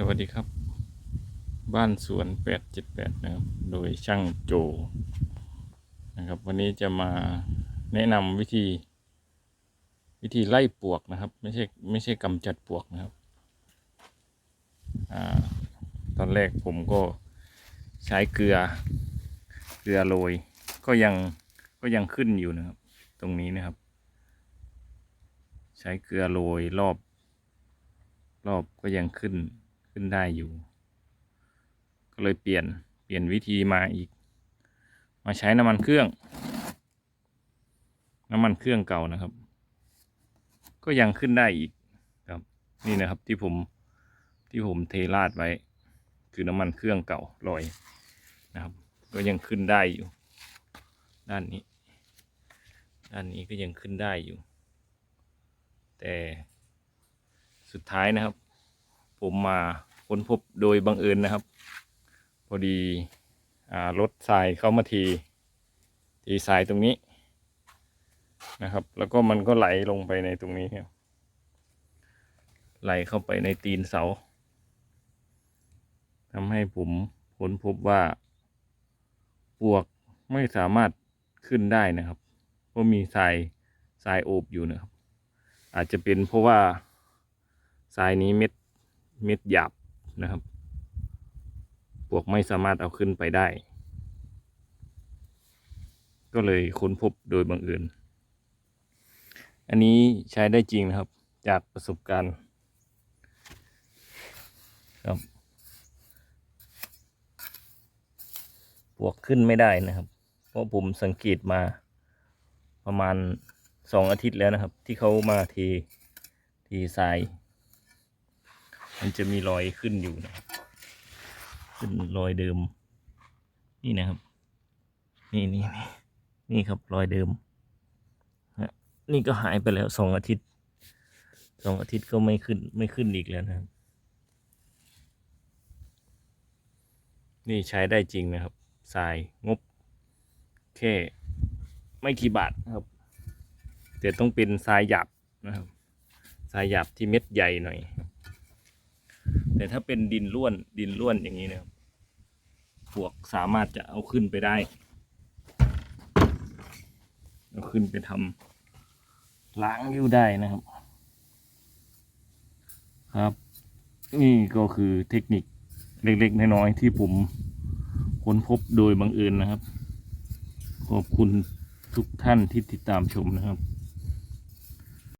สวัสดีครับ บ้านสวน 878 นะครับ โดยช่างโจนะครับ วันนี้จะมาแนะนำวิธี วิธีไล่ปวกนะครับ ไม่ใช่ไม่ใช่กำจัดปวกนะครับอตอนแรกผมก็ใช้เกลือ เกลือโรย ก็ยังก็ยังขึ้นอยู่นะครับ ตรงนี้นะครับ ใช้เกลือโรยรอบรอบก็ยังขึ้น ขึ้นได้อยู่ ก็เลยเปลี่ยนเปลี่ยนวิธีมาอีก มาใช้น้ำมันเครื่อง น้ำมันเครื่องเก่านะครับ ก็ยังขึ้นได้อีกครับ นี่นะครับที่ผมที่ผมเทราดไว้ คือน้ำมันเครื่องเก่าลอยนะครับ ก็ยังขึ้นได้อยู่ ด้านนี้ ด้านนี้ก็ยังขึ้นได้อยู่ แต่สุดท้ายนะครับ ผมมาค้นพบโดยบังเอิญนะครับ พอดีรถทรายเข้ามาทีทีทรายตรงนี้นะครับ แล้วก็มันก็ไหลลงไปในตรงนี้ครับไหลเข้าไปในตีนเสาทำให้ผมค้นพบว่าปวกไม่สามารถขึ้นได้นะครับเพราะมีทรายทรายโอบอยู่นะครับ อาจจะเป็นเพราะว่าทรายนี้เม็ด เม็ดหยาบนะครับ ปวกไม่สามารถเอาขึ้นไปได้ ก็เลยค้นพบโดยบังเอิญ อันนี้ใช้ได้จริงนะครับ จากประสบการณ์ครับปวกขึ้นไม่ได้นะครับ เพราะผมสังเกตมาประมาณสองอาทิตย์แล้วนะครับ ที่เขามาทีทีทราย มันจะมีรอยขึ้นอยู่นะขึ้นรอยเดิม นี่นะครับ นี่นี่นี่นี่ครับรอยเดิมฮะนี่ก็หายไปแล้วสองอาทิตย์สองอาทิตย์ก็ไม่ขึ้นไม่ขึ้นอีกแล้วนะครับ นี่ใช้ได้จริงนะครับทรายงบ แค่ ไม่กี่บาทนะครับ แต่ต้องเป็นทรายหยาบนะครับทรายหยาบที่เม็ดใหญ่หน่อย แต่ถ้าเป็นดินร่วนดินร่วนอย่างนี้นะครับพวกสามารถจะเอาขึ้นไปได้ เอาขึ้นไปทำล้างอยู่ได้นะครับ ครับ นี่ก็คือเทคนิคเล็กๆน้อยๆที่ผมค้นพบโดยบังเอิญนะครับ ขอบคุณทุกท่านที่ติดตามชมนะครับ